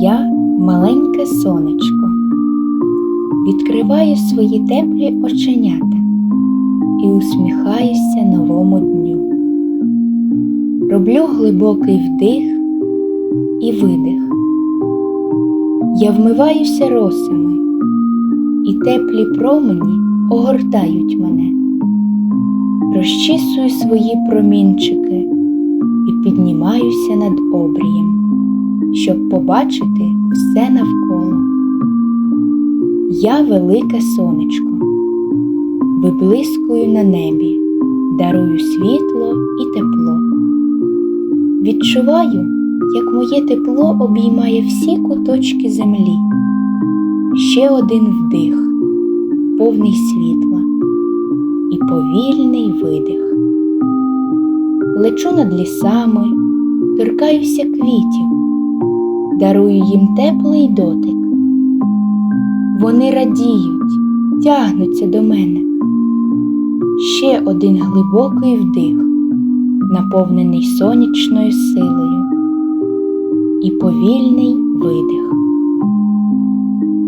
Я маленьке сонечко, відкриваю свої теплі оченята і усміхаюся новому дню. Роблю глибокий вдих і видих. Я вмиваюся росами, і теплі промені огортають мене. Розчісую свої промінчики і піднімаюся над обрієм щоб побачити все навколо. Я велике сонечко, виблискую на небі, дарую світло і тепло. Відчуваю, як моє тепло обіймає всі куточки землі. Ще один вдих, повний світла і повільний видих. Лечу над лісами, торкаюся квітів дарую їм теплий дотик. Вони радіють, тягнуться до мене. Ще один глибокий вдих, наповнений сонячною силою, і повільний видих.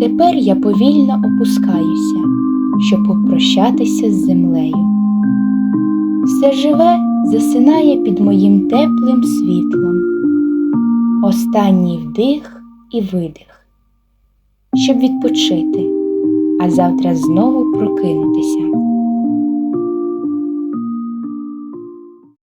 Тепер я повільно опускаюся, щоб попрощатися з землею. Все живе засинає під моїм теплим світлом останній вдих і видих, щоб відпочити, а завтра знову прокинутися.